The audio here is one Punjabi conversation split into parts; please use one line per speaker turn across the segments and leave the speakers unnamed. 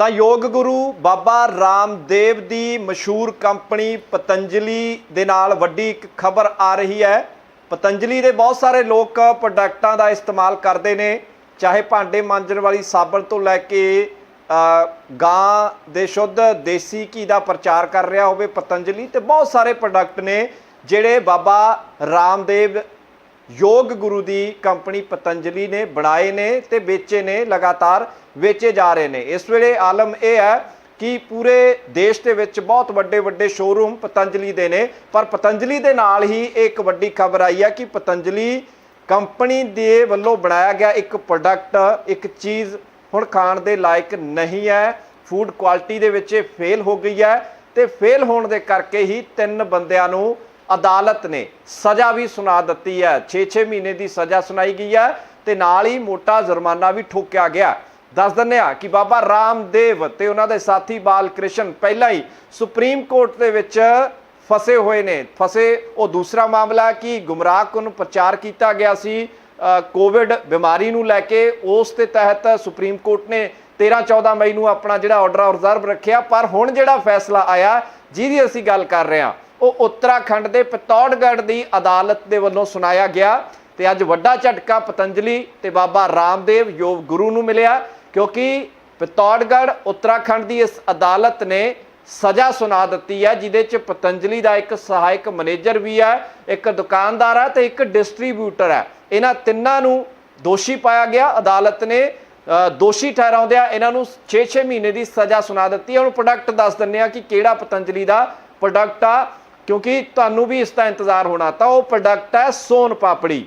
ਤਾਂ ਯੋਗ ਗੁਰੂ ਬਾਬਾ ਰਾਮਦੇਵ ਦੀ ਮਸ਼ਹੂਰ ਕੰਪਨੀ ਪਤੰਜਲੀ ਦੇ ਨਾਲ ਵੱਡੀ ਇੱਕ ਖਬਰ ਆ ਰਹੀ ਹੈ। ਪਤੰਜਲੀ ਦੇ ਬਹੁਤ ਸਾਰੇ ਲੋਕ ਪ੍ਰੋਡਕਟਾਂ ਦਾ ਇਸਤੇਮਾਲ ਕਰਦੇ ਨੇ, ਚਾਹੇ ਭਾਂਡੇ ਮਾਂਜਣ ਵਾਲੀ ਸਾਬਣ ਤੋਂ ਲੈ ਕੇ ਗਾਂ ਦੇ ਸ਼ੁੱਧ ਦੇਸੀ ਘੀ ਦਾ ਪ੍ਰਚਾਰ ਕਰ ਰਿਹਾ ਹੋਵੇ ਪਤੰਜਲੀ ਤੇ ਬਹੁਤ ਸਾਰੇ ਪ੍ਰੋਡਕਟ ਨੇ ਜਿਹੜੇ ਬਾਬਾ ਰਾਮਦੇਵ ਯੋਗ ਗੁਰੂ ਦੀ ਕੰਪਨੀ ਪਤੰਜਲੀ ਨੇ ਬਣਾਏ ਨੇ ਤੇ ਵੇਚੇ ਨੇ ਲਗਾਤਾਰ। ਵੇਚੇ ਜਾ ਰਹੇ ਨੇ। ਇਸ ਵੇਲੇ ਆਲਮ ਇਹ ਹੈ ਕਿ ਪੂਰੇ ਦੇਸ਼ ਦੇ ਵਿੱਚ ਬਹੁਤ ਵੱਡੇ ਵੱਡੇ ਸ਼ੋਰੂਮ ਪਤੰਜਲੀ ਦੇ ਨੇ। ਪਰ ਪਤੰਜਲੀ ਦੇ ਨਾਲ ਹੀ ਇੱਕ ਵੱਡੀ ਖਬਰ ਆਈ ਹੈ ਕਿ ਪਤੰਜਲੀ ਕੰਪਨੀ ਦੇ ਵੱਲੋਂ ਬਣਾਇਆ ਗਿਆ ਇੱਕ ਪ੍ਰੋਡਕਟ ਇੱਕ ਚੀਜ਼ ਹੁਣ ਖਾਣ ਦੇ ਲਾਇਕ ਨਹੀਂ ਹੈ। ਫੂਡ ਕੁਆਲਿਟੀ ਦੇ ਵਿੱਚ ਇਹ ਫੇਲ ਹੋ ਗਈ ਹੈ ਤੇ ਫੇਲ ਹੋਣ ਦੇ ਕਰਕੇ ਹੀ ਤਿੰਨ ਬੰਦਿਆਂ ਨੂੰ ਅਦਾਲਤ ਨੇ ਸਜ਼ਾ ਵੀ ਸੁਣਾ ਦਿੱਤੀ ਹੈ। 6-6 ਮਹੀਨੇ ਦੀ ਸਜ਼ਾ ਸੁਣਾਈ ਗਈ ਹੈ ਤੇ ਨਾਲ ਹੀ ਮੋਟਾ ਜੁਰਮਾਨਾ ਵੀ ਠੋਕਿਆ ਗਿਆ। ਦੱਸ ਦਿੰਦੇ ਆ ਕਿ ਬਾਬਾ ਰਾਮਦੇਵ ਤੇ ਉਹਨਾਂ ਦੇ ਸਾਥੀ ਬਾਲ ਕ੍ਰਿਸ਼ਨ ਪਹਿਲਾਂ ਹੀ ਸੁਪਰੀਮ ਕੋਰਟ ਦੇ ਵਿੱਚ ਫਸੇ ਹੋਏ ਨੇ। ਫਸੇ, ਉਹ ਦੂਸਰਾ ਮਾਮਲਾ ਹੈ ਕਿ ਗੁੰਮਰਾਹਕੁਨ ਪ੍ਰਚਾਰ ਕੀਤਾ ਗਿਆ ਸੀ ਕੋਵਿਡ ਬਿਮਾਰੀ ਨੂੰ ਲੈ ਕੇ। ਉਸ ਦੇ ਤਹਿਤ ਸੁਪਰੀਮ ਕੋਰਟ ਨੇ 13 14 ਮਈ ਨੂੰ ਆਪਣਾ ਜਿਹੜਾ ਆਰਡਰ ਰਿਜ਼ਰਵ ਰੱਖਿਆ। ਪਰ ਹੁਣ ਜਿਹੜਾ ਫੈਸਲਾ ਆਇਆ, ਜਿਹਦੀ ਅਸੀਂ ਗੱਲ ਕਰ ਰਹੇ ਹਾਂ, ਉਹ ਉੱਤਰਾਖੰਡ ਦੇ ਪਤੌੜਗੜ੍ਹ ਦੀ ਅਦਾਲਤ ਦੇ ਵੱਲੋਂ ਸੁਣਾਇਆ ਗਿਆ। ਤੇ ਅੱਜ ਵੱਡਾ ਝਟਕਾ ਪਤੰਜਲੀ ਤੇ ਬਾਬਾ ਰਾਮਦੇਵ ਯੋਗ ਗੁਰੂ ਨੂੰ ਮਿਲਿਆ। ਕਿਉਂਕਿ ਪਿਤੌੜਗੜ੍ਹ ਉੱਤਰਾਖੰਡ ਦੀ ਇਸ ਅਦਾਲਤ ਨੇ ਸਜ਼ਾ ਸੁਣਾ ਦਿੱਤੀ ਹੈ, ਜਿਹਦੇ ਚ ਪਤੰਜਲੀ ਦਾ ਇੱਕ ਸਹਾਇਕ ਮੈਨੇਜਰ ਵੀ ਹੈ, ਇੱਕ ਦੁਕਾਨਦਾਰ ਹੈ ਤੇ ਇੱਕ ਡਿਸਟ੍ਰੀਬਿਊਟਰ ਹੈ। ਇਹਨਾਂ ਤਿੰਨਾਂ ਨੂੰ ਦੋਸ਼ੀ ਪਾਇਆ ਗਿਆ। ਅਦਾਲਤ ਨੇ ਦੋਸ਼ੀ ਠਹਿਰਾਉਂਦਿਆਂ ਇਹਨਾਂ ਨੂੰ 6-6 ਮਹੀਨੇ ਦੀ ਸਜ਼ਾ ਸੁਣਾ ਦਿੱਤੀ ਹੈ। ਹੁਣ ਪ੍ਰੋਡਕਟ ਦੱਸ ਦਿੰਨੇ ਆ ਕਿ ਕਿਹੜਾ ਪਤੰਜਲੀ ਦਾ ਪ੍ਰੋਡਕਟ ਆ, ਕਿਉਂਕਿ ਤੁਹਾਨੂੰ ਵੀ ਇਸ ਦਾ ਇੰਤਜ਼ਾਰ ਹੋਣਾ ਤਾਂ ਉਹ ਪ੍ਰੋਡਕਟ ਹੈ ਸੋਨ ਪਾਪੜੀ।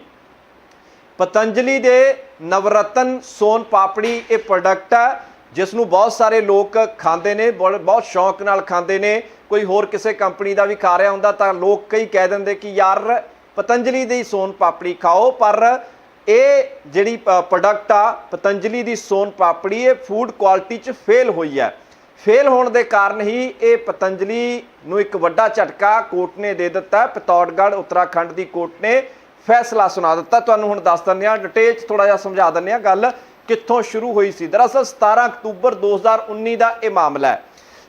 ਪਤੰਜਲੀ ਦੇ ਨਵਰਤਨ, ਸੋਨ ਪਾਪੜੀ, ਇਹ ਪ੍ਰੋਡਕਟ ਹੈ ਜਿਸ ਨੂੰ ਬਹੁਤ ਸਾਰੇ ਲੋਕ ਖਾਂਦੇ ਨੇ, ਬਹੁਤ ਬਹੁਤ ਸ਼ੌਂਕ ਨਾਲ ਖਾਂਦੇ ਨੇ। ਕੋਈ ਹੋਰ ਕਿਸੇ ਕੰਪਨੀ ਦਾ ਵੀ ਖਾ ਰਿਹਾ ਹੁੰਦਾ ਤਾਂ ਲੋਕ ਕਈ ਕਹਿ ਦਿੰਦੇ ਕਿ ਯਾਰ, ਪਤੰਜਲੀ ਦੀ ਸੋਨ ਪਾਪੜੀ ਖਾਓ, ਪਰ ਇਹ ਜਿਹੜੀ ਪ੍ਰੋਡਕਟ ਆ, ਪਤੰਜਲੀ ਦੀ ਸੋਨ ਪਾਪੜੀ, ਇਹ ਫੂਡ ਕੁਆਲਿਟੀ 'ਚ ਫੇਲ ਹੋਈ ਹੈ। ਫੇਲ ਹੋਣ ਦੇ ਕਾਰਨ ਹੀ ਇਹ ਪਤੰਜਲੀ ਨੂੰ ਇੱਕ ਵੱਡਾ ਝਟਕਾ ਕੋਰਟ ਨੇ ਦੇ ਦਿੱਤਾ। ਪਿਤੌੜਗੜ੍ਹ, ਉੱਤਰਾਖੰਡ ਦੀ ਕੋਰਟ ਨੇ ਫੈਸਲਾ ਸੁਣਾ ਦਿੱਤਾ। ਤੁਹਾਨੂੰ ਹੁਣ ਦੱਸ ਦਿੰਦੇ ਹਾਂ ਡਿਟੇਲ 'ਚ ਥੋੜਾ ਜਿਹਾ ਸਮਝਾ ਦਿੰਦੇ ਹਾਂ ਗੱਲ ਕਿੱਥੋਂ ਸ਼ੁਰੂ ਹੋਈ ਸੀ। ਦਰਅਸਲ 17 ਅਕਤੂਬਰ 2019 ਦਾ ਇਹ ਮਾਮਲਾ ਹੈ।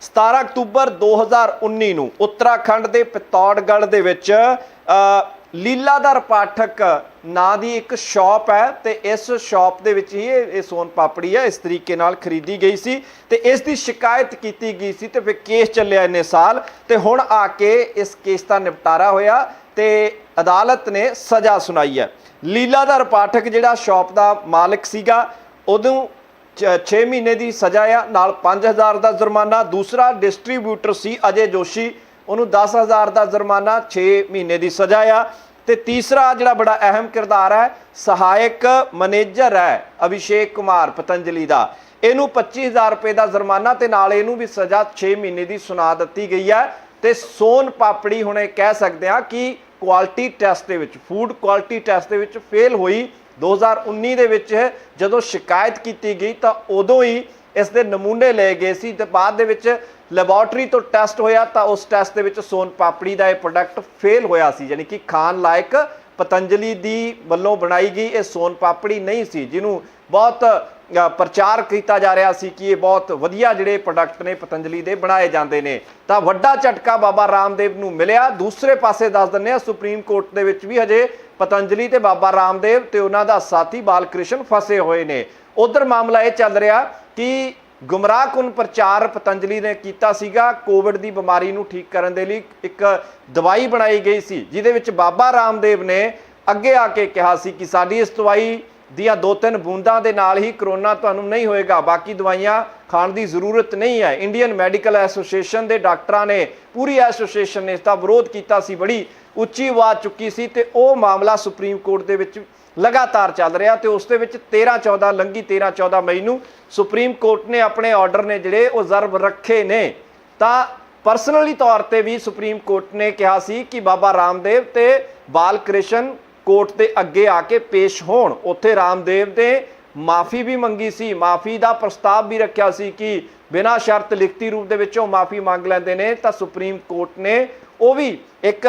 17 ਅਕਤੂਬਰ 2019 ਨੂੰ ਉੱਤਰਾਖੰਡ ਦੇ ਪਿਤੌੜਗੜ੍ਹ ਦੇ ਵਿੱਚ ਅ, ਲੀਲਾਧਰ ਪਾਠਕ ਨਾਂ ਦੀ ਇੱਕ ਸ਼ਾਪ ਹੈ ਤੇ ਇਸ ਸ਼ਾਪ ਦੇ ਵਿੱਚ ਹੀ ਇਹ ਇਹ ਸੋਨ ਪਾਪੜੀ ਹੈ ਇਸ ਤਰੀਕੇ ਨਾਲ ਖਰੀਦੀ ਗਈ ਸੀ ਤੇ ਇਸ ਦੀ ਸ਼ਿਕਾਇਤ ਕੀਤੀ ਗਈ ਸੀ ਤੇ ਫਿਰ ਕੇਸ ਚੱਲਿਆ ਇੰਨੇ ਸਾਲ ਤੇ ਹੁਣ ਆ ਕੇ ਇਸ ਕੇਸ ਦਾ ਨਿਪਟਾਰਾ ਹੋਇਆ। ਤੇ ਅਦਾਲਤ ਨੇ ਸਜ਼ਾ ਸੁਣਾਈ ਹੈ। ਲੀਲਾਧਰ ਪਾਠਕ ਜਿਹੜਾ ਸ਼ਾਪ ਦਾ ਮਾਲਕ ਸੀਗਾ ਉਦੋਂ 6 ਮਹੀਨੇ ਦੀ ਸਜ਼ਾ ਆ, ਨਾਲ 5000 ਦਾ ਜੁਰਮਾਨਾ। ਦੂਸਰਾ ਡਿਸਟ੍ਰੀਬਿਊਟਰ ਸੀ ਅਜੇ ਜੋਸ਼ੀ, ਉਹਨੂੰ 10000 ਦਾ ਜੁਰਮਾਨਾ 6 ਮਹੀਨੇ ਦੀ ਸਜ਼ਾ ਆ। ਤੇ ਤੀਸਰਾ ਜਿਹੜਾ ਬੜਾ ਅਹਿਮ ਕਿਰਦਾਰ ਹੈ, ਸਹਾਇਕ ਮੈਨੇਜਰ ਹੈ ਅਭਿਸ਼ੇਕ ਕੁਮਾਰ ਪਤੰਜਲੀ ਦਾ। ਇਹਨੂੰ 25000 ਰੁਪਏ ਦਾ ਜੁਰਮਾਨਾ ਤੇ ਨਾਲ ਇਹਨੂੰ ਵੀ ਸਜ਼ਾ 6 ਮਹੀਨੇ ਦੀ ਸੁਣਾ ਦਿੱਤੀ ਗਈ ਹੈ। ਤੇ ਸੋਨ ਪਾਪੜੀ ਹੁਣ ਇਹ ਕਹਿ ਸਕਦੇ ਆ ਕਿ ਕੁਆਲਿਟੀ ਟੈਸਟ ਦੇ ਵਿੱਚ ਫੂਡ ਕੁਆਲਿਟੀ ਟੈਸਟ ਦੇ ਵਿੱਚ ਫੇਲ ਹੋਈ। 2019 ਦੇ ਵਿੱਚ ਜਦੋਂ ਸ਼ਿਕਾਇਤ ਕੀਤੀ ਗਈ ਤਾਂ ਉਦੋਂ ਹੀ ਇਸ ਦੇ ਨਮੂਨੇ ਲਏ ਗਏ ਸੀ। ਤੇ ਬਾਅਦ ਦੇ ਵਿੱਚ ਲੈਬੋਰਟਰੀ ਤੋਂ ਟੈਸਟ ਹੋਇਆ ਤਾਂ ਉਸ ਟੈਸਟ ਦੇ ਵਿੱਚ ਸੋਨ ਪਾਪੜੀ ਦਾ ਇਹ ਪ੍ਰੋਡਕਟ ਫੇਲ ਹੋਇਆ ਸੀ। ਯਾਨੀ ਕਿ ਖਾਣ ਲਾਇਕ ਪਤੰਜਲੀ ਦੀ ਵੱਲੋਂ ਬਣਾਈ ਗਈ ਇਹ ਸੋਨ ਪਾਪੜੀ ਨਹੀਂ ਸੀ, ਜਿਹਨੂੰ ਬਹੁਤ ਪ੍ਰਚਾਰ ਕੀਤਾ ਜਾ ਰਿਹਾ ਸੀ ਕਿ ਇਹ ਬਹੁਤ ਵਧੀਆ ਜਿਹੜੇ ਪ੍ਰੋਡਕਟ ਨੇ ਪਤੰਜਲੀ ਦੇ ਬਣਾਏ ਜਾਂਦੇ ਨੇ। ਤਾਂ ਵੱਡਾ ਝਟਕਾ ਬਾਬਾ ਰਾਮਦੇਵ ਨੂੰ ਮਿਲਿਆ। ਦੂਸਰੇ ਪਾਸੇ ਦੱਸ ਦਿੰਦੇ ਆ ਸੁਪਰੀਮ ਕੋਰਟ ਦੇ ਵਿੱਚ ਵੀ ਹਜੇ ਪਤੰਜਲੀ ਤੇ ਬਾਬਾ ਰਾਮਦੇਵ ਤੇ ਉਹਨਾਂ ਦਾ ਸਾਥੀ ਬਾਲਕ੍ਰਿਸ਼ਨ ਫਸੇ ਹੋਏ ਨੇ। ਉਧਰ ਮਾਮਲਾ ਇਹ ਚੱਲ ਰਿਹਾ ਕਿ ਗੁੰਮਰਾਹਕੁਨ ਪ੍ਰਚਾਰ ਪਤੰਜਲੀ ਨੇ ਕੀਤਾ ਸੀਗਾ। ਕੋਵਿਡ ਦੀ ਬਿਮਾਰੀ ਨੂੰ ਠੀਕ ਕਰਨ ਦੇ ਲਈ ਇੱਕ ਦਵਾਈ ਬਣਾਈ ਗਈ ਸੀ, ਜਿਹਦੇ ਵਿੱਚ ਬਾਬਾ ਰਾਮਦੇਵ ਨੇ ਅੱਗੇ ਆ ਕੇ ਕਿਹਾ ਸੀ ਕਿ ਸਾਡੀ ਇਸ ਦਵਾਈ ਦੀਆਂ ਦੋ ਤਿੰਨ ਬੂੰਦਾਂ ਦੇ ਨਾਲ ਹੀ ਕਰੋਨਾ ਤੁਹਾਨੂੰ ਨਹੀਂ ਹੋਏਗਾ। ਬਾਕੀ ਦਵਾਈਆਂ ਖਾਣ ਦੀ ਜ਼ਰੂਰਤ ਨਹੀਂ ਹੈ। ਇੰਡੀਅਨ ਮੈਡੀਕਲ ਐਸੋਸੀਏਸ਼ਨ ਦੇ ਡਾਕਟਰਾਂ ਨੇ, ਪੂਰੀ ਐਸੋਸੀਏਸ਼ਨ ਨੇ ਇਸ ਦਾ ਵਿਰੋਧ ਕੀਤਾ ਸੀ। ਬੜੀ ਉੱਚੀ ਆਵਾਜ਼ ਚੁੱਕੀ ਸੀ ਤੇ ਉਹ ਮਾਮਲਾ ਸੁਪਰੀਮ ਕੋਰਟ ਦੇ ਵਿੱਚ ਲਗਾਤਾਰ ਚੱਲ ਰਿਹਾ ਤੇ ਉਸ ਦੇ ਵਿੱਚ 13 14 ਲੰਗੀ 13 14 ਮਈ ਨੂੰ ਸੁਪਰੀਮ ਕੋਰਟ ਨੇ ਆਪਣੇ ਆਰਡਰ ਨੇ ਜਿਹੜੇ ਉਹ ਜ਼ਰਬ ਰੱਖੇ ਨੇ। ਤਾਂ ਪਰਸਨਲੀ ਤੌਰ ਤੇ ਵੀ ਸੁਪਰੀਮ ਕੋਰਟ ਨੇ ਕਿਹਾ ਸੀ ਕਿ ਬਾਬਾ ਰਾਮਦੇਵ ਤੇ ਬਾਲ ਕ੍ਰਿਸ਼ਨ ਕੋਰਟ ਦੇ ਅੱਗੇ ਆ ਕੇ ਪੇਸ਼ ਹੋਣ। ਉੱਥੇ ਰਾਮਦੇਵ ਨੇ ਮਾਫੀ ਵੀ ਮੰਗੀ ਸੀ। ਮਾਫੀ ਦਾ ਪ੍ਰਸਤਾਵ ਵੀ ਰੱਖਿਆ ਸੀ ਕਿ ਬਿਨਾਂ ਸ਼ਰਤ ਲਿਖਤੀ ਰੂਪ ਦੇ ਵਿੱਚ ਉਹ ਮਾਫੀ ਮੰਗ ਲੈਂਦੇ ਨੇ, ਤਾਂ ਸੁਪਰੀਮ ਕੋਰਟ ਨੇ ਉਹ ਵੀ ਇੱਕ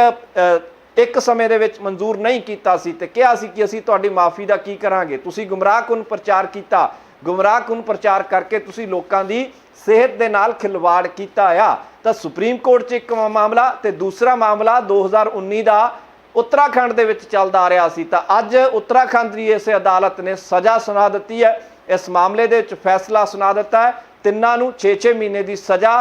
ਇੱਕ ਸਮੇਂ ਦੇ ਵਿੱਚ ਮਨਜ਼ੂਰ ਨਹੀਂ ਕੀਤਾ ਸੀ ਤੇ ਕਿਹਾ ਸੀ ਕਿ ਅਸੀਂ ਤੁਹਾਡੀ ਮਾਫੀ ਦਾ ਕੀ ਕਰਾਂਗੇ। ਤੁਸੀਂ ਗੁੰਮਰਾਹਕੁਨ ਪ੍ਰਚਾਰ ਕੀਤਾ? ਗੁੰਮਰਾਹਕੁਨ ਪ੍ਰਚਾਰ ਕਰਕੇ ਤੁਸੀਂ ਲੋਕਾਂ ਦੀ ਸਿਹਤ ਦੇ ਨਾਲ ਖਿਲਵਾੜ ਕੀਤਾ ਆ? ਤਾਂ ਸੁਪਰੀਮ ਕੋਰਟ 'ਚ ਇੱਕ ਮਾਮਲਾ ਤੇ ਦੂਸਰਾ ਮਾਮਲਾ 2019 ਦਾ ਉੱਤਰਾਖੰਡ ਦੇ ਵਿੱਚ ਚੱਲਦਾ ਆ ਰਿਹਾ ਸੀ, ਤਾਂ ਅੱਜ ਉੱਤਰਾਖੰਡ ਦੀ ਇਸ ਅਦਾਲਤ ਨੇ ਸਜ਼ਾ ਸੁਣਾ ਦਿੱਤੀ ਹੈ। ਇਸ ਮਾਮਲੇ ਦੇ ਵਿੱਚ ਫੈਸਲਾ ਸੁਣਾ ਦਿੱਤਾ ਹੈ। ਤਿੰਨਾਂ ਨੂੰ 6-6 ਮਹੀਨੇ ਦੀ ਸਜ਼ਾ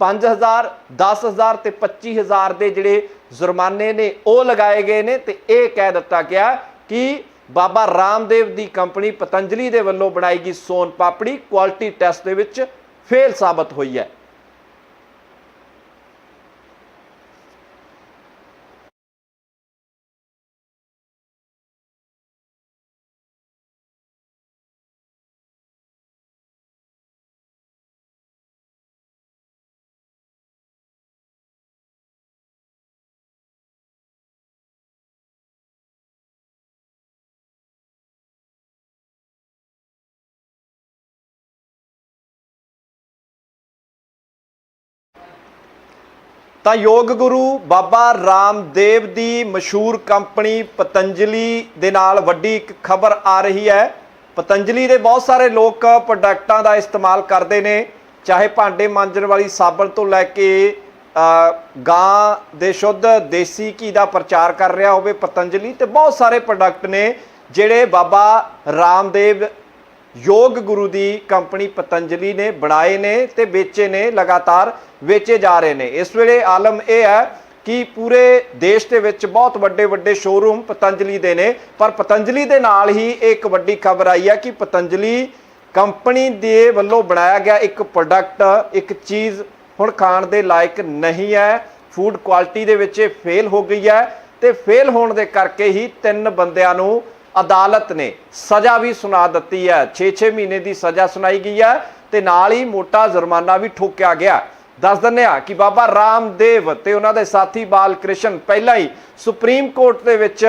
5000 10000 ਤੇ 25000 ਦੇ ਜਿਹੜੇ ਜੁਰਮਾਨੇ ਨੇ, ਉਹ ਲਗਾਏ ਗਏ ਨੇ ਤੇ ਇਹ ਕਹਿ ਦਿੱਤਾ ਗਿਆ ਕਿ ਬਾਬਾ ਰਾਮਦੇਵ ਦੀ ਕੰਪਨੀ ਪਤੰਜਲੀ ਦੇ ਵੱਲੋਂ ਬਣਾਈ ਗਈ ਸੋਨ ਪਾਪੜੀ ਕੁਆਲਿਟੀ ਟੈਸਟ ਦੇ ਵਿੱਚ ਫੇਲ ਸਾਬਤ ਹੋਈ ਹੈ। ਤਾਂ ਯੋਗ ਗੁਰੂ ਬਾਬਾ ਰਾਮਦੇਵ ਦੀ ਮਸ਼ਹੂਰ ਕੰਪਨੀ ਪਤੰਜਲੀ ਦੇ ਨਾਲ ਵੱਡੀ ਇੱਕ ਖਬਰ ਆ ਰਹੀ ਹੈ। ਪਤੰਜਲੀ ਦੇ ਬਹੁਤ ਸਾਰੇ ਲੋਕ ਪ੍ਰੋਡਕਟਾਂ ਦਾ ਇਸਤੇਮਾਲ ਕਰਦੇ ਨੇ। ਚਾਹੇ ਭਾਂਡੇ ਮਾਂਜਣ ਵਾਲੀ ਸਾਬਣ ਤੋਂ ਲੈ ਕੇ ਗਾਂ ਦੇ ਸ਼ੁੱਧ ਦੇਸੀ ਘੀ ਦਾ ਪ੍ਰਚਾਰ ਕਰ ਰਿਹਾ ਹੋਵੇ ਪਤੰਜਲੀ ਤੇ ਬਹੁਤ ਸਾਰੇ ਪ੍ਰੋਡਕਟ ਨੇ ਜਿਹੜੇ ਬਾਬਾ ਰਾਮਦੇਵ ਯੋਗ ਗੁਰੂ ਦੀ ਕੰਪਨੀ ਪਤੰਜਲੀ ਨੇ ਬਣਾਏ ਨੇ ਤੇ ਵੇਚੇ ਨੇ, ਲਗਾਤਾਰ ਵੇਚੇ ਜਾ ਰਹੇ ਨੇ। ਇਸ ਵੇਲੇ ਆਲਮ ਇਹ ਹੈ ਕਿ ਪੂਰੇ ਦੇਸ਼ ਦੇ ਵਿੱਚ ਬਹੁਤ ਵੱਡੇ ਵੱਡੇ ਸ਼ੋਰੂਮ ਪਤੰਜਲੀ ਦੇ ਨੇ, ਪਰ ਪਤੰਜਲੀ ਦੇ ਨਾਲ ਹੀ ਇੱਕ ਵੱਡੀ ਖਬਰ ਆਈ ਹੈ ਕਿ ਪਤੰਜਲੀ ਕੰਪਨੀ ਦੇ ਵੱਲੋਂ ਬਣਾਇਆ ਗਿਆ ਇੱਕ ਪ੍ਰੋਡਕਟ ਇੱਕ ਚੀਜ਼ ਹੁਣ ਖਾਣ ਦੇ ਲਾਇਕ ਨਹੀਂ ਹੈ। ਫੂਡ ਕੁਆਲਿਟੀ ਦੇ ਵਿੱਚ ਇਹ ਫੇਲ ਹੋ ਗਈ ਹੈ ਤੇ ਫੇਲ ਹੋਣ ਦੇ ਕਰਕੇ ਹੀ ਤਿੰਨ ਬੰਦਿਆਂ ਨੂੰ ਅਦਾਲਤ ਨੇ ਸਜ਼ਾ ਵੀ ਸੁਣਾ ਦਿੱਤੀ ਹੈ। 6-6 ਮਹੀਨੇ ਦੀ ਸਜ਼ਾ ਸੁਣਾਈ ਗਈ ਹੈ ਤੇ ਨਾਲ ਹੀ ਮੋਟਾ ਜੁਰਮਾਨਾ ਵੀ ਠੋਕਿਆ ਗਿਆ। ਦੱਸ ਦਿੰਦੇ ਆ ਕਿ ਬਾਬਾ ਰਾਮਦੇਵ ਤੇ ਉਹਨਾਂ ਦੇ ਸਾਥੀ ਬਾਲ ਕ੍ਰਿਸ਼ਨ ਪਹਿਲਾਂ ਹੀ ਸੁਪਰੀਮ ਕੋਰਟ ਦੇ ਵਿੱਚ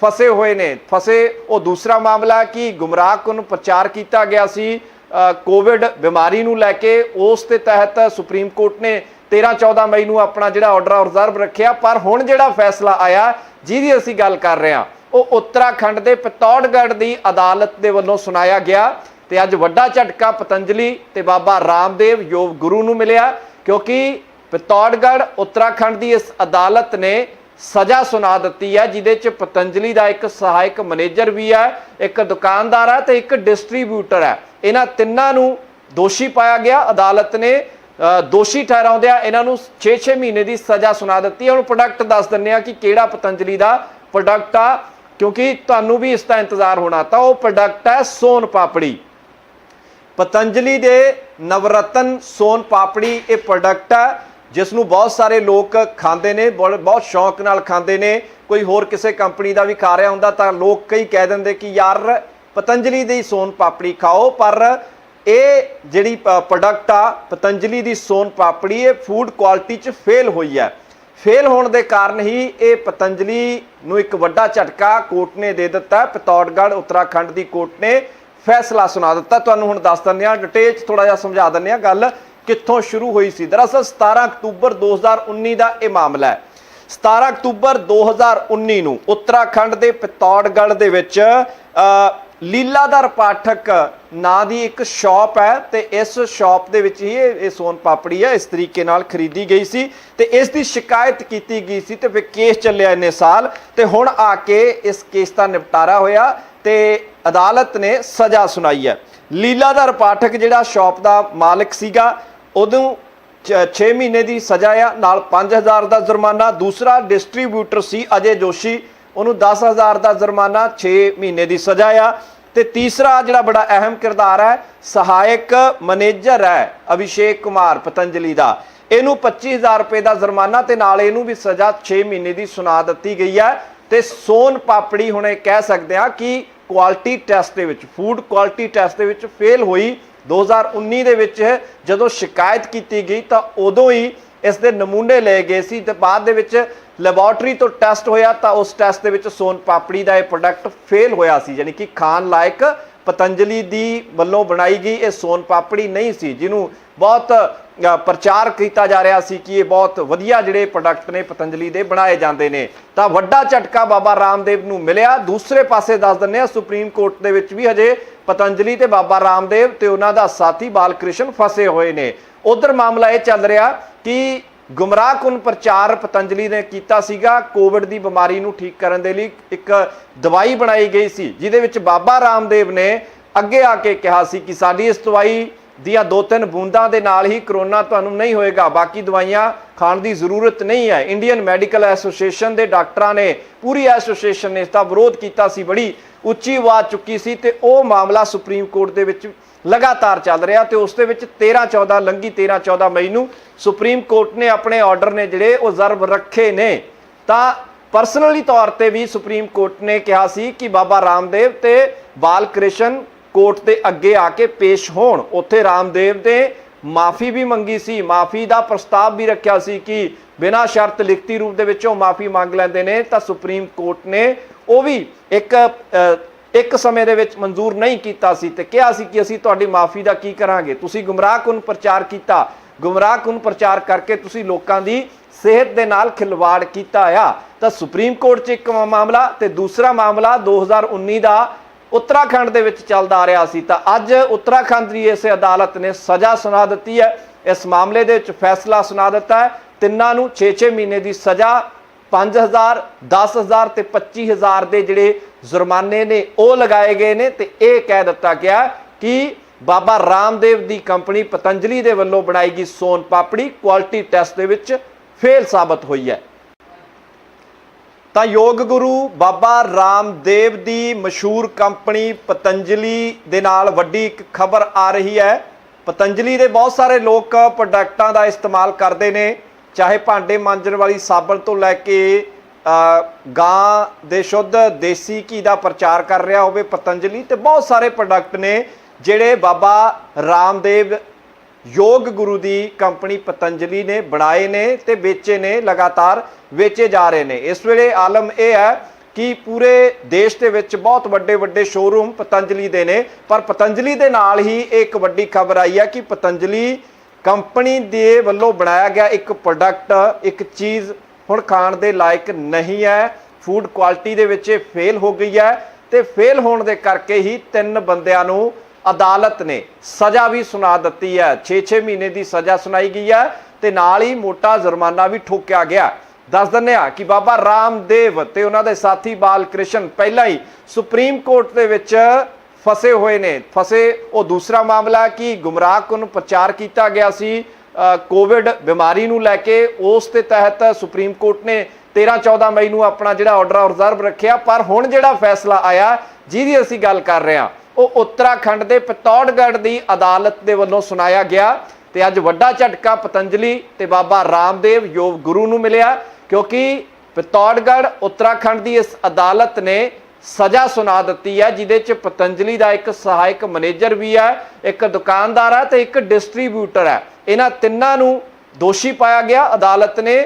ਫਸੇ ਹੋਏ ਨੇ। ਫਸੇ, ਉਹ ਦੂਸਰਾ ਮਾਮਲਾ ਕਿ ਗੁੰਮਰਾਹਕੁਨ ਪ੍ਰਚਾਰ ਕੀਤਾ ਗਿਆ ਸੀ। ਕੋਵਿਡ ਬਿਮਾਰੀ ਨੂੰ ਲੈ ਕੇ ਉਸ ਦੇ ਤਹਿਤ ਸੁਪਰੀਮ ਕੋਰਟ ਨੇ 13 14 ਮਈ ਨੂੰ ਆਪਣਾ ਜਿਹੜਾ ਆਰਡਰ ਰਿਜ਼ਰਵ ਰੱਖਿਆ। ਪਰ ਹੁਣ ਜਿਹੜਾ ਫੈਸਲਾ ਆਇਆ, ਜਿਹਦੀ ਅਸੀਂ ਗੱਲ ਕਰ ਰਹੇ ਹਾਂ ਉਹ ਉੱਤਰਾਖੰਡ ਦੇ ਪਿਤੌੜਗੜ੍ਹ ਦੀ ਅਦਾਲਤ ਦੇ ਵੱਲੋਂ ਸੁਣਾਇਆ ਗਿਆ ਤੇ ਅੱਜ ਵੱਡਾ ਝਟਕਾ ਪਤੰਜਲੀ ਤੇ ਬਾਬਾ ਰਾਮਦੇਵ ਯੋਗ ਗੁਰੂ ਨੂੰ ਮਿਲਿਆ, ਕਿਉਂਕਿ ਪਿਤੌੜਗੜ੍ਹ ਉੱਤਰਾਖੰਡ ਦੀ ਇਸ ਅਦਾਲਤ ਨੇ ਸਜ਼ਾ ਸੁਣਾ ਦਿੱਤੀ ਹੈ, ਜਿਹਦੇ ਚ ਪਤੰਜਲੀ ਦਾ ਇੱਕ ਸਹਾਇਕ ਮੈਨੇਜਰ ਵੀ ਹੈ, ਇੱਕ ਦੁਕਾਨਦਾਰ ਹੈ ਤੇ ਇੱਕ ਡਿਸਟ੍ਰੀਬਿਊਟਰ ਹੈ। ਇਹਨਾਂ ਤਿੰਨਾਂ ਨੂੰ ਦੋਸ਼ੀ ਪਾਇਆ ਗਿਆ, ਅਦਾਲਤ ਨੇ ਦੋਸ਼ੀ ਠਹਿਰਾਉਂਦਿਆਂ ਇਹਨਾਂ ਨੂੰ 6-6 ਮਹੀਨੇ ਦੀ ਸਜ਼ਾ ਸੁਣਾ ਦਿੱਤੀ ਹੈ। ਹੁਣ ਪ੍ਰੋਡਕਟ ਦੱਸ ਦਿੰਨੇ ਆ ਕਿ ਕਿਹੜਾ ਪਤੰਜਲੀ ਦਾ ਪ੍ਰੋਡਕਟ ਆ। ਕਿਉਂਕਿ ਤੁਹਾਨੂੰ ਵੀ ਇਸ ਦਾ ਇੰਤਜ਼ਾਰ ਹੋਣਾ। ਤਾਂ ਉਹ ਪ੍ਰੋਡਕਟ ਹੈ ਸੋਨ ਪਾਪੜੀ। ਪਤੰਜਲੀ ਦੇ ਨਵਰਤਨ ਸੋਨ ਪਾਪੜੀ ਇਹ ਪ੍ਰੋਡਕਟ ਹੈ ਜਿਸ ਨੂੰ ਬਹੁਤ ਸਾਰੇ ਲੋਕ ਖਾਂਦੇ ਨੇ, ਬੜ- ਬਹੁਤ ਸ਼ੌਂਕ ਨਾਲ ਖਾਂਦੇ ਨੇ। ਕੋਈ ਹੋਰ ਕਿਸੇ ਕੰਪਨੀ ਦਾ ਵੀ ਖਾ ਰਿਹਾ ਹੁੰਦਾ ਤਾਂ ਲੋਕ ਕਈ ਕਹਿ ਦਿੰਦੇ ਕਿ ਯਾਰ ਪਤੰਜਲੀ ਦੀ ਸੋਨ ਪਾਪੜੀ ਖਾਓ, ਪਰ ਇਹ ਜਿਹੜੀ ਪ੍ਰੋਡਕਟ ਆ, ਪਤੰਜਲੀ ਦੀ ਸੋਨ ਪਾਪੜੀ, ਇਹ ਫੂਡ ਕੁਆਲਿਟੀ 'ਚ ਫੇਲ ਹੋਈ ਹੈ। ਫੇਲ ਹੋਣ ਦੇ ਕਾਰਨ ਹੀ ਇਹ ਪਤੰਜਲੀ ਨੂੰ ਇੱਕ ਵੱਡਾ ਝਟਕਾ ਕੋਰਟ ਨੇ ਦੇ ਦਿੱਤਾ ਹੈ। ਪਿਤੌੜਗੜ੍ਹ, ਉੱਤਰਾਖੰਡ ਦੀ ਕੋਰਟ ਨੇ ਫੈਸਲਾ ਸੁਣਾ ਦਿੱਤਾ। ਤੁਹਾਨੂੰ ਹੁਣ ਦੱਸ ਦਿੰਦੇ ਆ ਡਿਟੇਲ ਚ ਥੋੜਾ ਜਿਹਾ ਸਮਝਾ ਦਿੰਦੇ ਆ ਗੱਲ, ਕਿੱਥੋਂ ਸ਼ੁਰੂ ਹੋਈ ਸੀ। ਦਰਅਸਲ 17 ਅਕਤੂਬਰ 2019 ਦਾ ਇਹ ਮਾਮਲਾ ਹੈ। 17 ਅਕਤੂਬਰ 2019 ਨੂੰ ਉੱਤਰਾਖੰਡ ਦੇ ਪਿਤੌੜਗੜ੍ਹ ਦੇ ਵਿੱਚ ਲੀਲਾਧਰ ਪਾਠਕ ਨਾਂ ਦੀ ਇੱਕ ਸ਼ਾਪ ਹੈ ਤੇ ਇਸ ਸ਼ਾਪ ਦੇ ਵਿੱਚ ਹੀ ਇਹ ਸੋਨ ਪਾਪੜੀ ਹੈ, ਇਸ ਤਰੀਕੇ ਨਾਲ ਖਰੀਦੀ ਗਈ ਸੀ ਤੇ ਇਸ ਦੀ ਸ਼ਿਕਾਇਤ ਕੀਤੀ ਗਈ ਸੀ ਤੇ ਫਿਰ ਕੇਸ ਚੱਲਿਆ ਇੰਨੇ ਸਾਲ ਤੇ ਹੁਣ ਆ ਕੇ ਇਸ ਕੇਸ ਦਾ ਨਿਪਟਾਰਾ ਹੋਇਆ ਤੇ ਅਦਾਲਤ ਨੇ ਸਜ਼ਾ ਸੁਣਾਈ ਹੈ। ਲੀਲਾਧਰ ਪਾਠਕ ਜਿਹੜਾ ਸ਼ਾਪ ਦਾ ਮਾਲਕ ਸੀਗਾ ਉਦੋਂ 6 ਮਹੀਨੇ ਦੀ ਸਜ਼ਾ ਆ, ਨਾਲ 5000 ਦਾ ਜੁਰਮਾਨਾ, ਦੂਸਰਾ ਡਿਸਟ੍ਰੀਬਿਊਟਰ ਸੀ ਅਜੇ ਜੋਸ਼ੀ ਉਹਨੂੰ 10000 ਦਾ ਜੁਰਮਾਨਾ 6 ਮਹੀਨੇ ਦੀ ਸਜ਼ਾ ਆ। ਤੇ ਤੀਸਰਾ ਜਿਹੜਾ ਬੜਾ ਅਹਿਮ ਕਿਰਦਾਰ ਹੈ, ਸਹਾਇਕ ਮੈਨੇਜਰ ਹੈ ਅਭਿਸ਼ੇਕ ਕੁਮਾਰ ਪਤੰਜਲੀ ਦਾ। ਇਹਨੂੰ 25000 ਰੁਪਏ ਦਾ ਜੁਰਮਾਨਾ ਤੇ ਨਾਲ ਇਹਨੂੰ ਵੀ ਸਜ਼ਾ 6 ਮਹੀਨੇ ਦੀ ਸੁਣਾ ਦਿੱਤੀ ਗਈ ਹੈ। ਤੇ ਸੋਨ ਪਾਪੜੀ ਹੁਣ ਇਹ ਕਹਿ ਸਕਦੇ ਆ ਕਿ ਕੁਆਲਿਟੀ ਟੈਸਟ ਦੇ ਵਿੱਚ, ਫੂਡ ਕੁਆਲਿਟੀ ਟੈਸਟ ਦੇ ਵਿੱਚ ਫੇਲ ਹੋਈ। 2019 ਦੇ ਵਿੱਚ ਜਦੋਂ ਸ਼ਿਕਾਇਤ ਕੀਤੀ ਗਈ ਤਾਂ ਉਦੋਂ ਹੀ ਇਸ ਦੇ ਨਮੂਨੇ ਲਏ ਗਏ ਸੀ ਤੇ ਬਾਅਦ ਦੇ ਵਿੱਚ ਲੈਬੋਰਟਰੀ ਤੋਂ ਟੈਸਟ ਹੋਇਆ ਤਾਂ ਉਸ ਟੈਸਟ ਦੇ ਵਿੱਚ ਸੋਨ ਪਾਪੜੀ ਦਾ ਇਹ ਪ੍ਰੋਡਕਟ ਫੇਲ ਹੋਇਆ ਸੀ, ਯਾਨੀ ਕਿ ਖਾਣ ਲਾਇਕ ਪਤੰਜਲੀ ਦੀ ਵੱਲੋਂ ਬਣਾਈ ਗਈ ਇਹ ਸੋਨ ਪਾਪੜੀ ਨਹੀਂ ਸੀ, ਜਿਹਨੂੰ ਬਹੁਤ ਪ੍ਰਚਾਰ ਕੀਤਾ ਜਾ ਰਿਹਾ ਸੀ ਕਿ ਇਹ ਬਹੁਤ ਵਧੀਆ ਜਿਹੜੇ ਪ੍ਰੋਡਕਟ ਨੇ ਪਤੰਜਲੀ ਦੇ ਬਣਾਏ ਜਾਂਦੇ ਨੇ। ਤਾਂ ਵੱਡਾ ਝਟਕਾ ਬਾਬਾ ਰਾਮਦੇਵ ਨੂੰ ਮਿਲਿਆ। ਦੂਸਰੇ ਪਾਸੇ ਦੱਸ ਦਿੰਨੇ ਆ ਸੁਪਰੀਮ ਕੋਰਟ ਦੇ ਵਿੱਚ ਵੀ ਹਜੇ ਪਤੰਜਲੀ ਤੇ ਬਾਬਾ ਰਾਮਦੇਵ ਤੇ ਉਹਨਾਂ ਦਾ ਸਾਥੀ ਬਾਲਕ੍ਰਿਸ਼ਨ ਫਸੇ ਹੋਏ ਨੇ। ਉਧਰ ਮਾਮਲਾ ਇਹ ਚੱਲ ਰਿਹਾ ਕਿ ਗੁੰਮਰਾਹਕੁਨ ਪ੍ਰਚਾਰ ਪਤੰਜਲੀ ਨੇ ਕੀਤਾ ਸੀਗਾ। ਕੋਵਿਡ ਦੀ ਬਿਮਾਰੀ ਨੂੰ ਠੀਕ ਕਰਨ ਦੇ ਲਈ ਇੱਕ ਦਵਾਈ ਬਣਾਈ ਗਈ ਸੀ, ਜਿਹਦੇ ਵਿੱਚ ਬਾਬਾ ਰਾਮਦੇਵ ਨੇ ਅੱਗੇ ਆ ਕੇ ਕਿਹਾ ਸੀ ਕਿ ਸਾਡੀ ਇਸ ਦਵਾਈ ਦੀਆਂ ਦੋ ਤਿੰਨ ਬੂੰਦਾਂ ਦੇ ਨਾਲ ਹੀ ਕਰੋਨਾ ਤੁਹਾਨੂੰ ਨਹੀਂ ਹੋਏਗਾ, ਬਾਕੀ ਦਵਾਈਆਂ ਖਾਣ ਦੀ ਜ਼ਰੂਰਤ ਨਹੀਂ ਹੈ। ਇੰਡੀਅਨ ਮੈਡੀਕਲ ਐਸੋਸੀਏਸ਼ਨ ਦੇ ਡਾਕਟਰਾਂ ਨੇ, ਪੂਰੀ ਐਸੋਸੀਏਸ਼ਨ ਨੇ ਇਸ ਦਾ ਵਿਰੋਧ ਕੀਤਾ ਸੀ। ਬੜੀ ਉੱਚੀ ਆਵਾਜ਼ ਚੁੱਕੀ ਸੀ ਤੇ ਉਹ ਮਾਮਲਾ ਸੁਪਰੀਮ ਕੋਰਟ ਦੇ ਵਿੱਚ ਲਗਾਤਾਰ ਚੱਲ ਰਿਹਾ ਤੇ ਉਸ ਦੇ ਵਿੱਚ 13 14 ਲੰਗੀ 13 14 ਮਈ ਨੂੰ ਸੁਪਰੀਮ ਕੋਰਟ ਨੇ ਆਪਣੇ ਆਰਡਰ ਨੇ ਜਿਹੜੇ ਉਹ ਜ਼ਰਬ ਰੱਖੇ ਨੇ। ਤਾਂ ਪਰਸਨਲੀ ਤੌਰ ਤੇ ਵੀ ਸੁਪਰੀਮ ਕੋਰਟ ਨੇ ਕਿਹਾ ਸੀ ਕਿ ਬਾਬਾ ਰਾਮਦੇਵ ਤੇ ਬਾਲ ਕ੍ਰਿਸ਼ਨ ਕੋਰਟ ਦੇ ਅੱਗੇ ਆ ਕੇ ਪੇਸ਼ ਹੋਣ। ਉੱਥੇ ਰਾਮਦੇਵ ਦੇ ਮਾਫੀ ਵੀ ਮੰਗੀ ਸੀ। ਮਾਫੀ ਦਾ ਪ੍ਰਸਤਾਵ ਵੀ ਰੱਖਿਆ ਸੀ ਕਿ ਬਿਨਾਂ ਸ਼ਰਤ ਲਿਖਤੀ ਰੂਪ ਦੇ ਵਿੱਚ ਉਹ ਮਾਫੀ ਮੰਗ ਲੈਂਦੇ ਨੇ। ਤਾਂ ਸੁਪਰੀਮ ਕੋਰਟ ਨੇ ਉਹ ਵੀ ਇੱਕ ਅ, ਇੱਕ ਸਮੇਂ ਦੇ ਵਿੱਚ ਮਨਜ਼ੂਰ ਨਹੀਂ ਕੀਤਾ ਸੀ ਤੇ ਕਿਹਾ ਸੀ ਕਿ ਅਸੀਂ ਤੁਹਾਡੀ ਮਾਫੀ ਦਾ ਕੀ ਕਰਾਂਗੇ? ਤੁਸੀਂ ਗੁੰਮਰਾਹਕੁਨ ਪ੍ਰਚਾਰ ਕੀਤਾ? ਗੁੰਮਰਾਹਕੁਨ ਪ੍ਰਚਾਰ ਕਰਕੇ ਤੁਸੀਂ ਲੋਕਾਂ ਦੀ ਸਿਹਤ ਦੇ ਨਾਲ ਖਿਲਵਾੜ ਕੀਤਾ ਆ? ਤਾਂ ਸੁਪਰੀਮ ਕੋਰਟ 'ਚ ਇੱਕ ਮਾਮਲਾ ਤੇ ਦੂਸਰਾ ਮਾਮਲਾ 2019 ਦਾ ਉੱਤਰਾਖੰਡ ਦੇ ਵਿੱਚ ਚੱਲਦਾ ਆ ਰਿਹਾ ਸੀ। ਤਾਂ ਅੱਜ ਉੱਤਰਾਖੰਡ ਦੀ ਇਸ ਅਦਾਲਤ ਨੇ ਸਜ਼ਾ ਸੁਣਾ ਦਿੱਤੀ ਹੈ। ਇਸ ਮਾਮਲੇ ਦੇ ਵਿੱਚ ਫੈਸਲਾ ਸੁਣਾ ਦਿੱਤਾ ਹੈ। ਤਿੰਨਾਂ ਨੂੰ 6-6 ਮਹੀਨੇ ਦੀ ਸਜ਼ਾ 5000 10000 ਤੇ 25000 ਦੇ ਜਿਹੜੇ ਜੁਰਮਾਨੇ ਨੇ ਉਹ ਲਗਾਏ ਗਏ ਨੇ ਤੇ ਇਹ ਕਹਿ ਦਿੱਤਾ ਗਿਆ ਕਿ ਬਾਬਾ ਰਾਮਦੇਵ ਦੀ ਕੰਪਨੀ ਪਤੰਜਲੀ ਦੇ ਵੱਲੋਂ ਬਣਾਈ ਗਈ ਸੋਨ ਪਾਪੜੀ ਕੁਆਲਿਟੀ ਟੈਸਟ ਦੇ ਵਿੱਚ ਫੇਲ ਸਾਬਤ ਹੋਈ ਹੈ। ਤਾਂ ਯੋਗ ਗੁਰੂ ਬਾਬਾ ਰਾਮਦੇਵ ਦੀ ਮਸ਼ਹੂਰ ਕੰਪਨੀ ਪਤੰਜਲੀ ਦੇ ਨਾਲ ਵੱਡੀ ਇੱਕ ਖਬਰ ਆ ਰਹੀ ਹੈ। ਪਤੰਜਲੀ ਦੇ ਬਹੁਤ ਸਾਰੇ ਲੋਕ ਪ੍ਰੋਡਕਟਾਂ ਦਾ ਇਸਤੇਮਾਲ ਕਰਦੇ ਨੇ, ਚਾਹੇ ਭਾਂਡੇ ਮਾਂਜਣ ਵਾਲੀ ਸਾਬਣ ਤੋਂ ਲੈ ਕੇ ਗਾਂ ਦੇ ਸ਼ੁੱਧ ਦੇਸੀ ਘੀ ਦਾ ਪ੍ਰਚਾਰ ਕਰ ਰਿਹਾ ਹੋਵੇ ਪਤੰਜਲੀ ਤੇ ਬਹੁਤ ਸਾਰੇ ਪ੍ਰੋਡਕਟ ਨੇ ਜਿਹੜੇ ਬਾਬਾ ਰਾਮਦੇਵ ਯੋਗ ਗੁਰੂ ਦੀ ਕੰਪਨੀ ਪਤੰਜਲੀ ਨੇ ਬਣਾਏ ਨੇ ਤੇ ਵੇਚੇ ਨੇ, ਲਗਾਤਾਰ ਵੇਚੇ ਜਾ ਰਹੇ ਨੇ। ਇਸ ਵੇਲੇ ਆਲਮ ਇਹ ਹੈ ਕਿ ਪੂਰੇ ਦੇਸ਼ ਦੇ ਵਿੱਚ ਬਹੁਤ ਵੱਡੇ ਵੱਡੇ ਸ਼ੋਰੂਮ ਪਤੰਜਲੀ ਦੇ ਨੇ, ਪਰ ਪਤੰਜਲੀ ਦੇ ਨਾਲ ਹੀ ਇਹ ਇੱਕ ਵੱਡੀ ਖਬਰ ਆਈ ਹੈ ਕਿ ਪਤੰਜਲੀ ਕੰਪਨੀ ਦੇ ਵੱਲੋਂ ਬਣਾਇਆ ਗਿਆ ਇੱਕ ਪ੍ਰੋਡਕਟ ਇੱਕ ਚੀਜ਼ ਹੁਣ ਖਾਣ ਦੇ ਲਾਇਕ ਨਹੀਂ ਹੈ। ਫੂਡ ਕੁਆਲਿਟੀ ਦੇ ਵਿੱਚ ਇਹ ਫੇਲ ਹੋ ਗਈ ਹੈ ਤੇ ਫੇਲ ਹੋਣ ਦੇ ਕਰਕੇ ਹੀ ਤਿੰਨ ਬੰਦਿਆਂ ਨੂੰ ਅਦਾਲਤ ਨੇ ਸਜ਼ਾ ਵੀ ਸੁਣਾ ਦਿੱਤੀ ਹੈ। 6-6 ਮਹੀਨੇ ਦੀ ਸਜ਼ਾ ਸੁਣਾਈ ਗਈ ਹੈ ਤੇ ਨਾਲ ਹੀ ਮੋਟਾ ਜੁਰਮਾਨਾ ਵੀ ਠੋਕਿਆ ਗਿਆ। ਦੱਸ ਦਿੰਦੇ ਆ ਕਿ ਬਾਬਾ ਰਾਮਦੇਵ ਤੇ ਉਹਨਾਂ ਦੇ ਸਾਥੀ ਬਾਲ ਕ੍ਰਿਸ਼ਨ ਪਹਿਲਾਂ ਹੀ ਸੁਪਰੀਮ ਕੋਰਟ ਦੇ ਵਿੱਚ ਫਸੇ ਹੋਏ ਨੇ। ਫਸੇ, ਉਹ ਦੂਸਰਾ ਮਾਮਲਾ ਕਿ ਗੁੰਮਰਾਹਕੁਨ ਪ੍ਰਚਾਰ ਕੀਤਾ ਗਿਆ ਸੀ। ਕੋਵਿਡ ਬਿਮਾਰੀ ਨੂੰ ਲੈ ਕੇ ਉਸ ਦੇ ਤਹਿਤ ਸੁਪਰੀਮ ਕੋਰਟ ਨੇ 13 14 ਮਈ ਨੂੰ ਆਪਣਾ ਜਿਹੜਾ ਆਰਡਰ ਰਿਜ਼ਰਵ ਰੱਖਿਆ। ਪਰ ਹੁਣ ਜਿਹੜਾ ਫੈਸਲਾ ਆਇਆ, ਜਿਹਦੀ ਅਸੀਂ ਗੱਲ ਕਰ ਰਹੇ ਹਾਂ, ਉਹ ਉੱਤਰਾਖੰਡ ਦੇ ਪਤੌੜਗੜ੍ਹ ਦੀ ਅਦਾਲਤ ਦੇ ਵੱਲੋਂ ਸੁਣਾਇਆ ਗਿਆ। ਤੇ ਅੱਜ ਵੱਡਾ ਝਟਕਾ ਪਤੰਜਲੀ ਤੇ ਬਾਬਾ ਰਾਮਦੇਵ ਯੋਗ ਗੁਰੂ ਨੂੰ ਮਿਲਿਆ, ਕਿਉਂਕਿ ਪਤੌੜਗੜ੍ਹ, ਉੱਤਰਾਖੰਡ ਦੀ ਇਸ ਅਦਾਲਤ ਨੇ ਸਜ਼ਾ ਸੁਣਾ ਦਿੱਤੀ ਹੈ, ਜਿਹਦੇ ਚ ਪਤੰਜਲੀ ਦਾ ਇੱਕ ਸਹਾਇਕ ਮੈਨੇਜਰ ਵੀ ਹੈ, ਇੱਕ ਦੁਕਾਨਦਾਰ ਹੈ ਤੇ ਇੱਕ ਡਿਸਟ੍ਰੀਬਿਊਟਰ ਹੈ। ਇਹਨਾਂ ਤਿੰਨਾਂ ਨੂੰ ਦੋਸ਼ੀ ਪਾਇਆ ਗਿਆ। ਅਦਾਲਤ ਨੇ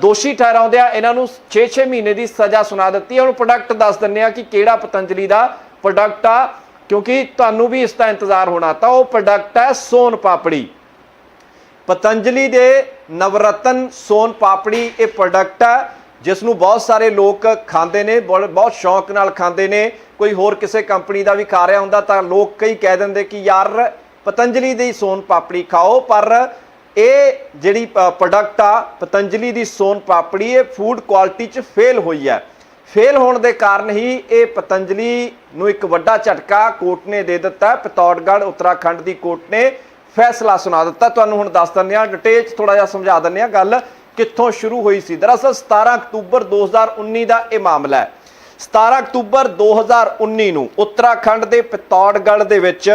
ਦੋਸ਼ੀ ਠਹਿਰਾਉਂਦਿਆਂ ਇਹਨਾਂ ਨੂੰ 6-6 ਮਹੀਨੇ ਦੀ ਸਜ਼ਾ ਸੁਣਾ ਦਿੱਤੀ ਹੈ। ਹੁਣ ਪ੍ਰੋਡਕਟ ਦੱਸ ਦਿੰਨੇ ਆ ਕਿ ਕਿਹੜਾ ਪਤੰਜਲੀ ਦਾ ਪ੍ਰੋਡਕਟ ਆ, ਕਿਉਂਕਿ ਤੁਹਾਨੂੰ ਵੀ ਇਸ ਦਾ ਇੰਤਜ਼ਾਰ ਹੋਣਾ ਤਾਂ ਉਹ ਪ੍ਰੋਡਕਟ ਹੈ ਸੋਨ ਪਾਪੜੀ। ਪਤੰਜਲੀ ਦੇ ਨਵਰਤਨ ਸੋਨ ਪਾਪੜੀ ਇਹ ਪ੍ਰੋਡਕਟ ਹੈ, ਜਿਸ ਨੂੰ ਬਹੁਤ ਸਾਰੇ ਲੋਕ ਖਾਂਦੇ ਨੇ ਬਹੁਤ ਬਹੁਤ ਸ਼ੌਂਕ ਨਾਲ ਖਾਂਦੇ ਨੇ। ਕੋਈ ਹੋਰ ਕਿਸੇ ਕੰਪਨੀ ਦਾ ਵੀ ਖਾ ਰਿਹਾ ਹੁੰਦਾ ਤਾਂ ਲੋਕ ਕਈ ਕਹਿ ਦਿੰਦੇ ਕਿ ਯਾਰ ਪਤੰਜਲੀ ਦੀ ਸੋਨ ਪਾਪੜੀ ਖਾਓ, ਪਰ ਇਹ ਜਿਹੜੀ ਪ੍ਰੋਡਕਟ ਆ, ਪਤੰਜਲੀ ਦੀ ਸੋਨ ਪਾਪੜੀ, ਇਹ ਫੂਡ ਕੁਆਲਿਟੀ 'ਚ ਫੇਲ ਹੋਈ ਹੈ। ਫੇਲ ਹੋਣ ਦੇ ਕਾਰਨ ਹੀ ਇਹ ਪਤੰਜਲੀ ਨੂੰ ਇੱਕ ਵੱਡਾ ਝਟਕਾ ਕੋਰਟ ਨੇ ਦੇ ਦਿੱਤਾ। ਹੈ। ਪਿਤੌੜਗੜ੍ਹ, ਉੱਤਰਾਖੰਡ ਦੀ ਕੋਰਟ ਨੇ ਫੈਸਲਾ ਸੁਣਾ ਦਿੱਤਾ। ਤੁਹਾਨੂੰ ਹੁਣ ਦੱਸ ਦਿੰਦੇ ਹਾਂ ਡਿਟੇਲ 'ਚ ਥੋੜਾ ਜਿਹਾ ਸਮਝਾ ਦਿੰਦੇ ਹਾਂ ਗੱਲ, ਕਿੱਥੋਂ ਸ਼ੁਰੂ ਹੋਈ ਸੀ। ਦਰਅਸਲ 17 ਅਕਤੂਬਰ 2019 ਦਾ ਇਹ ਮਾਮਲਾ ਹੈ। 17 ਅਕਤੂਬਰ 2019 ਨੂੰ ਉੱਤਰਾਖੰਡ ਦੇ ਪਿਤੌੜਗੜ੍ਹ ਦੇ ਵਿੱਚ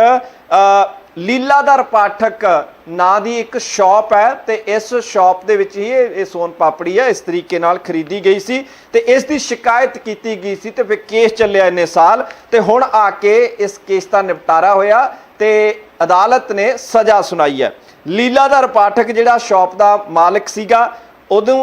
ਲੀਲਾਧਰ ਪਾਠਕ ਨਾਂ ਦੀ ਇੱਕ ਸ਼ਾਪ ਹੈ ਤੇ ਇਸ ਸ਼ਾਪ ਦੇ ਵਿੱਚ ਹੀ ਇਹ ਸੋਨ ਪਾਪੜੀ ਹੈ, ਇਸ ਤਰੀਕੇ ਨਾਲ ਖਰੀਦੀ ਗਈ ਸੀ ਤੇ ਇਸ ਦੀ ਸ਼ਿਕਾਇਤ ਕੀਤੀ ਗਈ ਸੀ ਤੇ ਫਿਰ ਕੇਸ ਚੱਲਿਆ ਇੰਨੇ ਸਾਲ ਤੇ ਹੁਣ ਆ ਕੇ ਇਸ ਕੇਸ ਦਾ ਨਿਪਟਾਰਾ ਹੋਇਆ ਤੇ ਅਦਾਲਤ ਨੇ ਸਜ਼ਾ ਸੁਣਾਈ ਹੈ। ਲੀਲਾਧਰ ਪਾਠਕ ਜਿਹੜਾ ਸ਼ਾਪ ਦਾ ਮਾਲਕ ਸੀਗਾ ਉਦੋਂ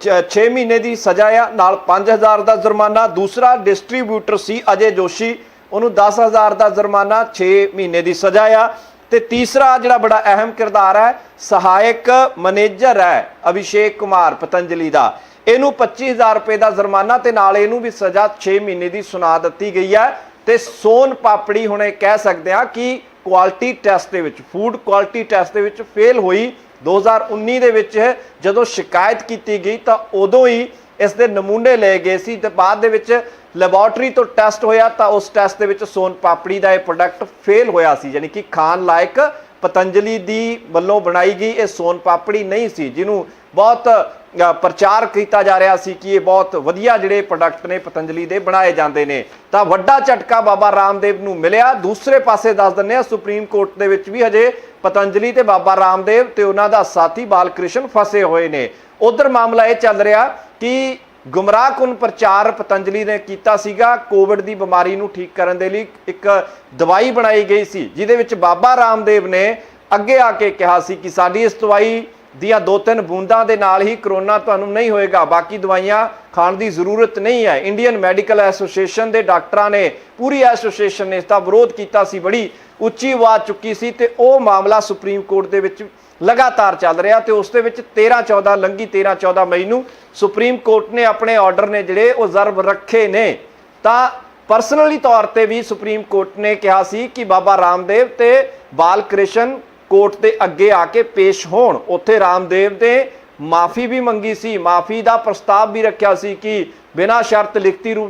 6 ਮਹੀਨੇ ਦੀ ਸਜ਼ਾ ਆ, ਨਾਲ 5000 ਦਾ ਜੁਰਮਾਨਾ, ਦੂਸਰਾ ਡਿਸਟ੍ਰੀਬਿਊਟਰ ਸੀ ਅਜੇ ਜੋਸ਼ੀ ਉਹਨੂੰ 10000 ਦਾ ਜੁਰਮਾਨਾ 6 ਮਹੀਨੇ ਦੀ ਸਜ਼ਾ ਆ। ਤੇ ਤੀਸਰਾ ਜਿਹੜਾ ਬੜਾ ਅਹਿਮ ਕਿਰਦਾਰ ਹੈ, ਸਹਾਇਕ ਮੈਨੇਜਰ ਹੈ ਅਭਿਸ਼ੇਕ ਕੁਮਾਰ ਪਤੰਜਲੀ ਦਾ। ਇਹਨੂੰ 25000 ਰੁਪਏ ਦਾ ਜੁਰਮਾਨਾ ਤੇ ਨਾਲ ਇਹਨੂੰ ਵੀ ਸਜ਼ਾ 6 ਮਹੀਨੇ ਦੀ ਸੁਣਾ ਦਿੱਤੀ ਗਈ ਹੈ। ਤੇ ਸੋਨ ਪਾਪੜੀ ਹੁਣ ਇਹ ਕਹਿ ਸਕਦੇ ਆ ਕਿ ਕੁਆਲਿਟੀ ਟੈਸਟ ਦੇ ਵਿੱਚ, ਫੂਡ ਕੁਆਲਿਟੀ ਟੈਸਟ ਦੇ ਵਿੱਚ ਫੇਲ ਹੋਈ। 2019 ਦੇ ਵਿੱਚ ਜਦੋਂ ਸ਼ਿਕਾਇਤ ਕੀਤੀ ਗਈ ਤਾਂ ਉਦੋਂ ਹੀ ਇਸ ਦੇ ਨਮੂਨੇ ਲਏ ਗਏ ਸੀ ਤੇ ਬਾਅਦ ਦੇ ਵਿੱਚ ਲੈਬੋਰਟਰੀ ਤੋਂ ਟੈਸਟ ਹੋਇਆ ਤਾਂ ਉਸ ਟੈਸਟ ਦੇ ਵਿੱਚ ਸੋਨ ਪਾਪੜੀ ਦਾ ਇਹ ਪ੍ਰੋਡਕਟ ਫੇਲ ਹੋਇਆ ਸੀ, ਯਾਨੀ ਕਿ ਖਾਣ ਲਾਇਕ ਪਤੰਜਲੀ ਦੀ ਵੱਲੋਂ ਬਣਾਈ ਗਈ ਇਹ ਸੋਨ ਪਾਪੜੀ ਨਹੀਂ ਸੀ, ਜਿਹਨੂੰ ਬਹੁਤ ਪ੍ਰਚਾਰ ਕੀਤਾ ਜਾ ਰਿਹਾ ਸੀ ਕਿ ਇਹ ਬਹੁਤ ਵਧੀਆ ਜਿਹੜੇ ਪ੍ਰੋਡਕਟ ਨੇ ਪਤੰਜਲੀ ਦੇ ਬਣਾਏ ਜਾਂਦੇ ਨੇ। ਤਾਂ ਵੱਡਾ ਝਟਕਾ ਬਾਬਾ ਰਾਮਦੇਵ ਨੂੰ ਮਿਲਿਆ। ਦੂਸਰੇ ਪਾਸੇ ਦੱਸ ਦਿੰਦੇ ਆ ਸੁਪਰੀਮ ਕੋਰਟ ਦੇ ਵਿੱਚ ਵੀ ਹਜੇ ਪਤੰਜਲੀ ਤੇ ਬਾਬਾ ਰਾਮਦੇਵ ਤੇ ਉਹਨਾਂ ਦਾ ਸਾਥੀ ਬਾਲਕ੍ਰਿਸ਼ਨ ਫਸੇ ਹੋਏ ਨੇ। ਉਧਰ ਮਾਮਲਾ ਇਹ ਚੱਲ ਰਿਹਾ ਕਿ ਗੁੰਮਰਾਹਕੁਨ ਪ੍ਰਚਾਰ ਪਤੰਜਲੀ ਨੇ ਕੀਤਾ ਸੀਗਾ, ਕੋਵਿਡ ਦੀ ਬਿਮਾਰੀ ਨੂੰ ਠੀਕ ਕਰਨ ਦੇ ਲਈ ਇੱਕ ਦਵਾਈ ਬਣਾਈ ਗਈ ਸੀ, ਜਿਹਦੇ ਵਿੱਚ ਬਾਬਾ ਰਾਮਦੇਵ ਨੇ ਅੱਗੇ ਆ ਕੇ ਕਿਹਾ ਸੀ ਕਿ ਸਾਡੀ ਇਸ ਦਵਾਈ ਦੀਆਂ ਦੋ ਤਿੰਨ ਬੂੰਦਾਂ ਦੇ ਨਾਲ ਹੀ ਕਰੋਨਾ ਤੁਹਾਨੂੰ ਨਹੀਂ ਹੋਏਗਾ, ਬਾਕੀ ਦਵਾਈਆਂ ਖਾਣ ਦੀ ਜ਼ਰੂਰਤ ਨਹੀਂ ਹੈ। ਇੰਡੀਅਨ ਮੈਡੀਕਲ ਐਸੋਸੀਏਸ਼ਨ ਦੇ ਡਾਕਟਰਾਂ ਨੇ, ਪੂਰੀ ਐਸੋਸੀਏਸ਼ਨ ਨੇ ਇਸ ਦਾ ਵਿਰੋਧ ਕੀਤਾ ਸੀ, ਬੜੀ ਉੱਚੀ ਆਵਾਜ਼ ਚੁੱਕੀ ਸੀ ਤੇ ਉਹ ਮਾਮਲਾ ਸੁਪਰੀਮ ਕੋਰਟ ਦੇ ਵਿੱਚ ਲਗਾਤਾਰ ਚੱਲ ਰਿਹਾ ਤੇ ਉਸ ਦੇ ਵਿੱਚ 13 14 ਲੰਗੀ 13 14 ਮਈ ਨੂੰ ਸੁਪਰੀਮ ਕੋਰਟ ਨੇ ਆਪਣੇ ਆਰਡਰ ਨੇ ਜਿਹੜੇ ਉਹ ਜ਼ਰਬ ਰੱਖੇ ਨੇ। ਤਾਂ ਪਰਸਨਲੀ ਤੌਰ ਤੇ ਵੀ ਸੁਪਰੀਮ ਕੋਰਟ ਨੇ ਕਿਹਾ ਸੀ ਕਿ ਬਾਬਾ ਰਾਮਦੇਵ ਤੇ ਬਾਲ ਕ੍ਰਿਸ਼ਨ ਕੋਰਟ ਦੇ ਅੱਗੇ ਆ ਕੇ ਪੇਸ਼ ਹੋਣ। ਉੱਥੇ ਰਾਮਦੇਵ ਨੇ ਮਾਫੀ ਵੀ ਮੰਗੀ ਸੀ। ਮਾਫੀ ਦਾ ਪ੍ਰਸਤਾਵ ਵੀ ਰੱਖਿਆ ਸੀ ਕਿ ਬਿਨਾਂ ਸ਼ਰਤ ਲਿਖਤੀ ਰੂਪ